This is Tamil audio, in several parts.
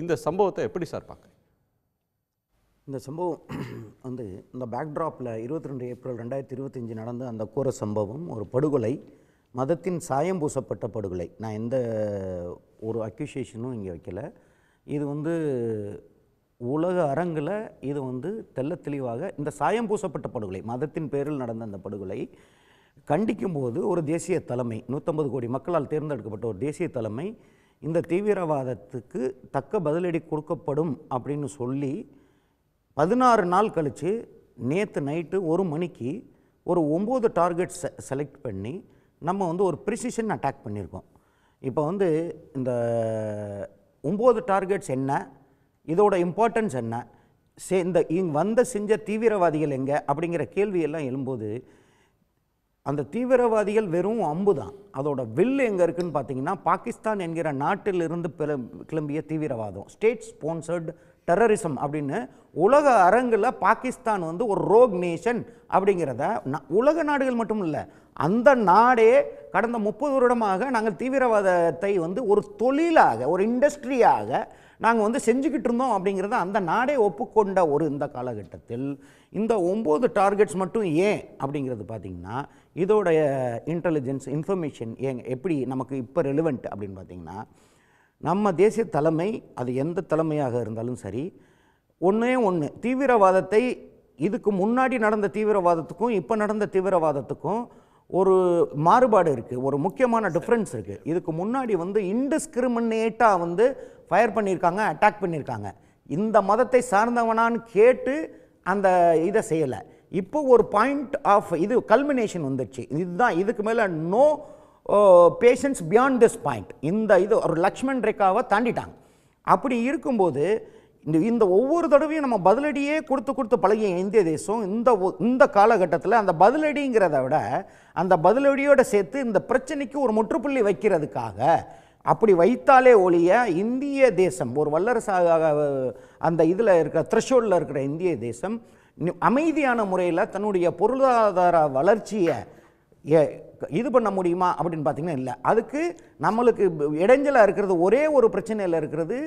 இந்த சம்பவத்தை எப்படி சார் பார்க்குறீங்க? இந்த சம்பவம் வந்து இந்த பேக்ட்ராப்பில் இருபத்தி ரெண்டு ஏப்ரல் ரெண்டாயிரத்தி இருபத்தஞ்சி நடந்த அந்த கோர சம்பவம் ஒரு படுகொலை மதத்தின் சாயம் பூசப்பட்ட படுகொலை. நான் எந்த ஒரு அக்யூசியேஷனும் இங்கே வைக்கலை. இது வந்து உலக அரங்கில் இது வந்து தெல்ல தெளிவாக இந்த சாயம் பூசப்பட்ட படுகொலை மதத்தின் பேரில் நடந்த அந்த படுகொலை கண்டிக்கும் போது ஒரு தேசிய தலைமை நூற்றம்பது கோடி மக்களால் தேர்ந்தெடுக்கப்பட்ட ஒரு தேசிய தலைமை இந்த தீவிரவாதத்துக்கு தக்க பதிலடி கொடுக்கப்படும் அப்படின்னு சொல்லி பதினாறு நாள் கழித்து நேற்று நைட்டு ஒரு மணிக்கு ஒரு ஒம்பது டார்கெட் செ செலக்ட் பண்ணி நம்ம வந்து ஒரு ப்ரிசிஷன் அட்டாக் பண்ணியிருக்கோம். இப்போ வந்து இந்த ஒம்பது டார்கெட்ஸ் என்ன இதோட இம்பார்ட்டன்ஸ் என்ன சே இந்த இங்கே வந்த செஞ்ச தீவிரவாதிகள் எங்கே அப்படிங்கிற கேள்வியெல்லாம் எழும்போது அந்த தீவிரவாதிகள் வெறும் அம்பு தான். அதோட வில் எங்கே இருக்குன்னு பார்த்தீங்கன்னா பாகிஸ்தான் என்கிற நாட்டிலிருந்து பிற- கிளம்பிய தீவிரவாதம். ஸ்டேட் ஸ்பான்சர்டு டெரரிசம் அப்படின்னு உலக அரங்கில் பாகிஸ்தான் வந்து ஒரு ரோக் நேஷன் அப்படிங்கிறத உலக நாடுகள் மட்டும் இல்லை அந்த நாடே கடந்த முப்பது வருடமாக நாங்கள் தீவிரவாதத்தை வந்து ஒரு தொழிலாக ஒரு இண்டஸ்ட்ரியாக நாங்கள் வந்து செஞ்சுக்கிட்டு இருந்தோம் அப்படிங்கிறத அந்த நாடே ஒப்புக்கொண்ட ஒரு இந்த காலகட்டத்தில் இந்த ஒம்பது டார்கெட்ஸ் மட்டும் ஏன் அப்படிங்கிறது பார்த்தீங்கன்னா இதோடைய இன்டெலிஜென்ஸ் இன்ஃபர்மேஷன் ஏன் எப்படி நமக்கு இப்போ ரெலிவெண்ட் அப்படின்னு பார்த்தீங்கன்னா நம்ம தேசிய தலைமை அது எந்த தலைமையாக இருந்தாலும் சரி ஒன்றே ஒன்று தீவிரவாதத்தை இதுக்கு முன்னாடி நடந்த தீவிரவாதத்துக்கும் இப்போ நடந்த தீவிரவாதத்துக்கும் ஒரு மாறுபாடு இருக்குது ஒரு முக்கியமான டிஃப்ரென்ஸ் இருக்குது இதுக்கு முன்னாடி வந்து இன்டிஸ்கிரிமினேட்டாக வந்து ஃபயர் பண்ணியிருக்காங்க அட்டாக் பண்ணியிருக்காங்க. இந்த மதத்தை சார்ந்தவனான்னு கேட்டு அந்த இதை செய்யலை. இப்போ ஒரு பாயிண்ட் ஆஃப் இது கல்மினேஷன் வந்துடுச்சு இதுதான் இதுக்கு மேலே no patience beyond this point இந்த இது ஒரு லக்ஷ்மண் ரேகாவை தாண்டிட்டாங்க. அப்படி இருக்கும்போது இந்த இந்த ஒவ்வொரு தடவையும் நம்ம பதிலடியே கொடுத்து கொடுத்து பழகிய இந்திய தேசம் இந்த இந்த காலகட்டத்தில் அந்த பதிலடிங்கிறத விட அந்த பதிலடியோடு சேர்த்து இந்த பிரச்சனைக்கு ஒரு முற்றுப்புள்ளி வைக்கிறதுக்காக அப்படி வைத்தாலே ஒழிய இந்திய தேசம் ஒரு வல்லரசாக அந்த இதில் இருக்கிற த்ரெஷோல்டில் இருக்கிற இந்திய தேசம் அமைதியான முறையில் தன்னுடைய பொருளாதார வளர்ச்சியை ஏ- இது பண்ண முடியுமா அப்படின்னு பார்த்தீங்கன்னா இல்லை. அதுக்கு நம்மளுக்கு இடைஞ்சலாக இருக்கிறது ஒரே ஒரு பிரச்சனையில் இருக்கிறது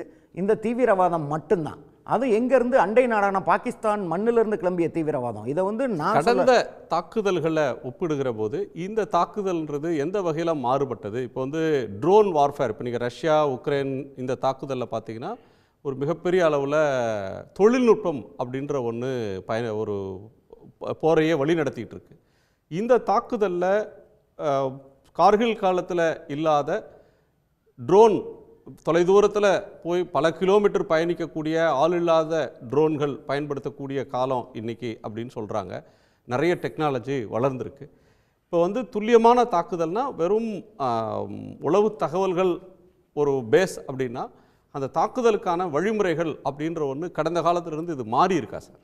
இந்த தீவிரவாதம் மட்டும்தான். அது எங்கேருந்து அண்டை நாடான பாகிஸ்தான் மண்ணிலிருந்து கிளம்பிய தீவிரவாதம். இதை வந்து நான் கடந்த தாக்குதல்களை ஒப்பிடுகிற போது இந்த தாக்குதல்ன்றது எந்த வகையில் மாறுபட்டது? இப்போ வந்து ட்ரோன் வார்ஃபேர் இப்போ நீங்கள் ரஷ்யா உக்ரைன் இந்த தாக்குதலில் பார்த்தீங்கன்னா ஒரு மிகப்பெரிய அளவில் தொழில்நுட்பம் அப்படின்ற ஒன்று பயன ஒரு போரையே வழி நடத்திட்டு இருக்கு. இந்த தாக்குதலில் கார்கில் காலத்தில் இல்லாத ட்ரோன் தொலைதூரத்தில் போய் பல கிலோமீட்டர் பயணிக்கக்கூடிய ஆள் இல்லாத ட்ரோன்கள் பயன்படுத்தக்கூடிய காலம் இன்றைக்கி அப்படின்னு சொல்கிறாங்க நிறைய டெக்னாலஜி வளர்ந்துருக்கு. இப்போ வந்து துல்லியமான தாக்குதல்னால் வெறும் உளவு தகவல்கள் ஒரு பேஸ் அப்படின்னா அந்த தாக்குதலுக்கான வழிமுறைகள் அப்படின்ற ஒன்று கடந்த காலத்திலிருந்து இது மாறி இருக்கா சார்?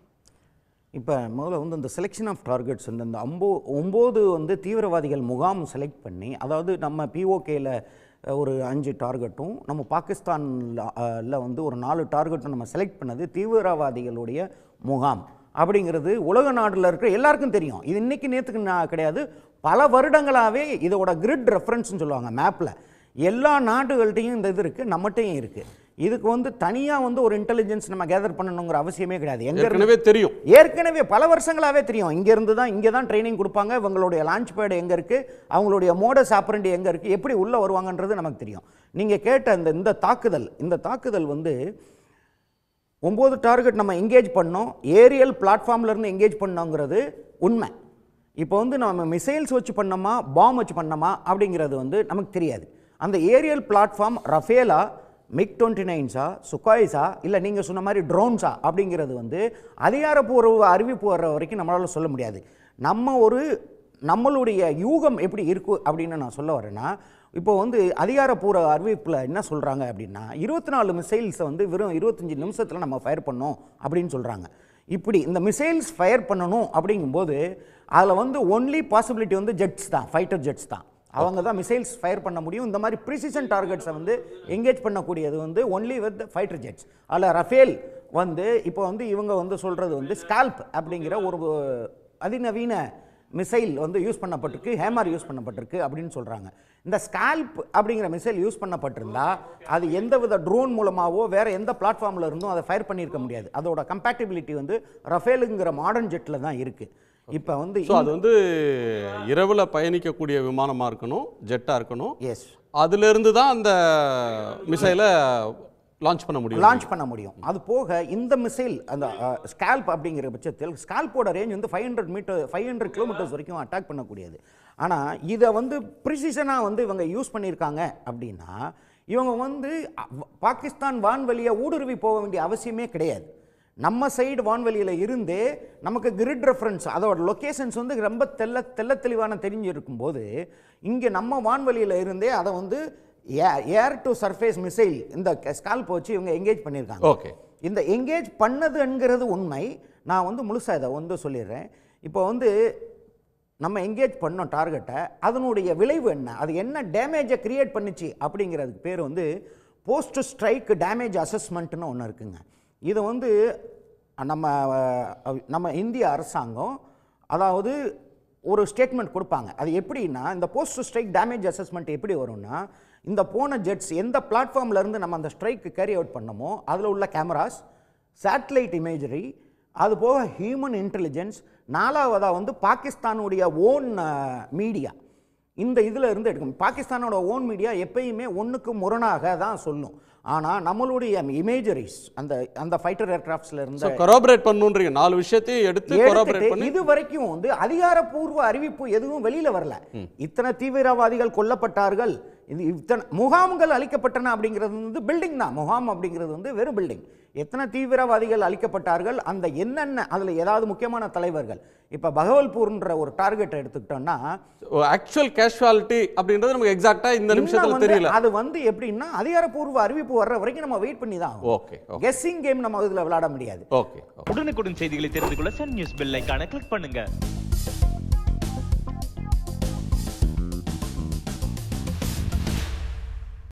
இப்போ முதல்ல வந்து இந்த செலெக்ஷன் ஆஃப் டார்கெட்ஸ் வந்து இந்த அம்போ ஒம்பது வந்து தீவிரவாதிகள் முகாம் செலக்ட் பண்ணி அதாவது நம்ம பிஓகேயில் ஒரு அஞ்சு டார்கெட்டும் நம்ம பாகிஸ்தானில் வந்து ஒரு நாலு டார்கெட்டும் நம்ம செலக்ட் பண்ணது தீவிரவாதிகளுடைய முகாம். அப்படிங்கிறது உலக நாட்டில் இருக்கிற எல்லாருக்கும் தெரியும். இது இன்னைக்கு நேற்றுக்கு நான் கிடையாது. பல வருடங்களாகவே இதோட கிரிட் ரெஃபரன்ஸ்னு சொல்லுவாங்க மேப்பில் எல்லா நாடுகள்கிட்டையும் இந்த இது இருக்குது நம்மகிட்டையும் இருக்குது இதுக்கு வந்து தனியாக வந்து ஒரு இன்டெலிஜென்ஸ் நம்ம கேதர் பண்ணணுங்கிற அவசியமே கிடையாது. ஏற்கனவே தெரியும். ஏற்கனவே பல வருஷங்களாவே தெரியும். இங்கேருந்து தான் இங்கே தான் ட்ரைனிங் கொடுப்பாங்க. இவங்களுடைய லான்ச் பேடு எங்கே இருக்குது அவங்களுடைய மோடஸ் ஆப்பரண்டி எங்கே இருக்குது எப்படி உள்ளே வருவாங்கன்றது நமக்கு தெரியும். நீங்கள் கேட்ட இந்த இந்த தாக்குதல் இந்த தாக்குதல் வந்து ஒம்பது டார்கெட் நம்ம எங்கேஜ் பண்ணோம். ஏரியல் இருந்து எங்கேஜ் பண்ணோங்கிறது உண்மை. இப்போ வந்து நம்ம மிசைல்ஸ் வச்சு பண்ணோமா? பாம் வச்சு பண்ணோமா? அப்படிங்கிறது வந்து நமக்கு தெரியாது. அந்த ஏரியல் பிளாட்ஃபார்ம் ரஃபேலா மிக் டுவெண்ட்டி நைன்ஸா சுக்காய்ஸா இல்லை நீங்கள் சொன்ன மாதிரி ட்ரோன்ஸா அப்படிங்கிறது வந்து அதிகாரப்பூர்வ அறிவிப்பு வர்ற வரைக்கும் நம்மளால் சொல்ல முடியாது. நம்ம ஒரு நம்மளுடைய யூகம் எப்படி இருக்கு அப்படின்னு நான் சொல்ல வரேன்னா இப்போ வந்து அதிகாரப்பூர்வ அறிவிப்பில் என்ன சொல்கிறாங்க அப்படின்னா இருபத்தி நாலு மிசைல்ஸை வந்து வெறும் இருபத்தஞ்சி நிமிஷத்தில் நம்ம ஃபயர் பண்ணோம் அப்படின்னு சொல்கிறாங்க இப்படி இந்த மிசைல்ஸ் ஃபயர் பண்ணணும் அப்படிங்கும்போது அதில் வந்து ஒன்லி பாசிபிலிட்டி வந்து ஜெட்ஸ் தான் ஃபைட்டர் ஜெட்ஸ் தான். அவங்க தான் மிசைல்ஸ் ஃபயர் பண்ண முடியும். இந்த மாதிரி ப்ரிசிஷன் டார்கெட்ஸை வந்து எங்கேஜ் பண்ணக்கூடியது வந்து ஒன்லி வித் ஃபைட்டர் ஜெட்ஸ் அதில் ரஃபேல் வந்து இப்போ வந்து இவங்க வந்து சொல்கிறது வந்து ஸ்கால்ப் அப்படிங்கிற ஒரு அதிநவீன மிசைல் வந்து யூஸ் பண்ணப்பட்டிருக்கு ஹேமர் யூஸ் பண்ணப்பட்டிருக்கு அப்படின்னு சொல்கிறாங்க இந்த ஸ்கால்ப் அப்படிங்கிற மிசைல் யூஸ் பண்ணப்பட்டிருந்தா அது எந்த வித ட்ரோன் மூலமாகவோ வேறு எந்த பிளாட்ஃபார்மில் இருந்தும் அதை ஃபயர் பண்ணியிருக்க முடியாது. அதோட கம்பேட்டிபிலிட்டி வந்து ரஃபேலுங்கிற மாடர்ன் ஜெட்டில் தான் இருக்குது இப்போ வந்து ஸோ அது வந்து இரவில் பயணிக்கக்கூடிய விமானமாக இருக்கணும் ஜெட்டாக இருக்கணும். எஸ் அதிலிருந்து தான் அந்த மிசைலை லான்ச் பண்ண முடியும். லான்ச் பண்ண முடியும். அது போக இந்த மிசைல் அந்த ஸ்கால்ப் அப்படிங்கிற பட்சத்தில் ஸ்கால்போட ரேஞ்ச் வந்து five hundred metre five hundred kilometres வரைக்கும் அட்டாக் பண்ணக்கூடியது. ஆனால் இதை வந்து ப்ரிசிஷனாக வந்து இவங்க யூஸ் பண்ணியிருக்காங்க அப்படின்னா இவங்க வந்து பாகிஸ்தான் வான்வெளியை ஊடுருவி போக வேண்டிய அவசியமே கிடையாது. நம்ம சைடு வான்வெளியில் இருந்தே நமக்கு கிரிட் ரெஃபரன்ஸ் அதோட லொக்கேஷன்ஸ் வந்து ரொம்ப தெல்ல தெள்ள தெளிவான தெரிஞ்சிருக்கும் போது இங்கே நம்ம வான்வெளியில் இருந்தே அதை வந்து ஏர் டு சர்ஃபேஸ் மிசைல் இந்த ஸ்கால்ப் வச்சு இவங்க எங்கேஜ் பண்ணியிருக்காங்க. ஓகே இந்த எங்கேஜ் பண்ணதுங்கிறது உண்மை. நான் வந்து முழுசாக இதை வந்து சொல்லிடுறேன். இப்போ வந்து நம்ம எங்கேஜ் பண்ணோம் டார்கெட்டை அதனுடைய விளைவு என்ன? அது என்ன டேமேஜை கிரியேட் பண்ணுச்சு அப்படிங்கிறதுக்கு பேர் வந்து போஸ்ட் ஸ்ட்ரைக் டேமேஜ் அசஸ்மெண்ட்னு ஒன்று இருக்குங்க. இதை வந்து நம்ம நம்ம இந்திய அரசாங்கம் அதாவது ஒரு ஸ்டேட்மெண்ட் கொடுப்பாங்க. அது எப்படின்னா இந்த போஸ்ட் ஸ்ட்ரைக் டேமேஜ் அசஸ்மெண்ட் எப்படி வரும்னா இந்த போன ஜெட்ஸ் எந்த பிளாட்ஃபார்ம்லேருந்து நம்ம அந்த ஸ்ட்ரைக்கு கேரி அவுட் பண்ணமோ அதில் உள்ள கேமராஸ் சேட்டலைட் இமேஜரி அது போக ஹியூமன் இன்டெலிஜென்ஸ் நாலாவதாக வந்து பாகிஸ்தானுடைய ஓன் மீடியா இந்த இதில் இருந்து எடுக்கும் பாகிஸ்தானோட ஓன் மீடியா எப்பயுமே ஒன்றுக்கு முரணாக தான் சொல்லும். ஆனால் நம்மளுடைய இமேஜரிஸ் அந்த அந்த ஃபைட்டர் ஏர்கிராஃப்ட்ஸில் இருந்த கொராபரேட் பண்ணுன்றீங்க. நாலு விஷயத்தையும் எடுத்து கொராபரேட் பண்ணி இது வரைக்கும் வந்து அதிகாரப்பூர்வ அறிவிப்பு எதுவும் வெளியில வரல. இத்தனை தீவிரவாதிகள் கொல்லப்பட்டார்கள். இது இத்தனை முகாம்கள் அளிக்கப்பட்டன அப்படிங்கிறது வந்து பில்டிங் தான். முகாம் அப்படிங்கிறது வந்து வெறும் பில்டிங் எத்தனை தீவிரவாதிகள் அளிக்கப்பட்டார்கள் அந்த என்னென்ன அதுல ஏதாவது முக்கியமான தலைவர்கள். இப்ப பகவல்பூர்ன்ற ஒரு டார்கெட் எடுத்துக்கிட்டோம்னா ஆக்சுவல் கேஷுவாலிட்டி அப்படின்றது நமக்கு எக்ஸாக்டா இந்த நிமிஷத்துல தெரியல. அது வந்து எப்படின்னா அதிகாரப்பூர்வ அறிவிப்பு வர்ற வரைக்கும் நம்ம வெயிட் பண்ணி தான் ஓகே ஓகே கெஸ்ஸிங் கேம் நம்ம இதுல விளையாட முடியாது. ஓகே உடனுக்குடன் செய்திகளை தெரிந்து கொள்ள சன் நியூஸ் பெல் ஐகானை கிளிக் பண்ணுங்க.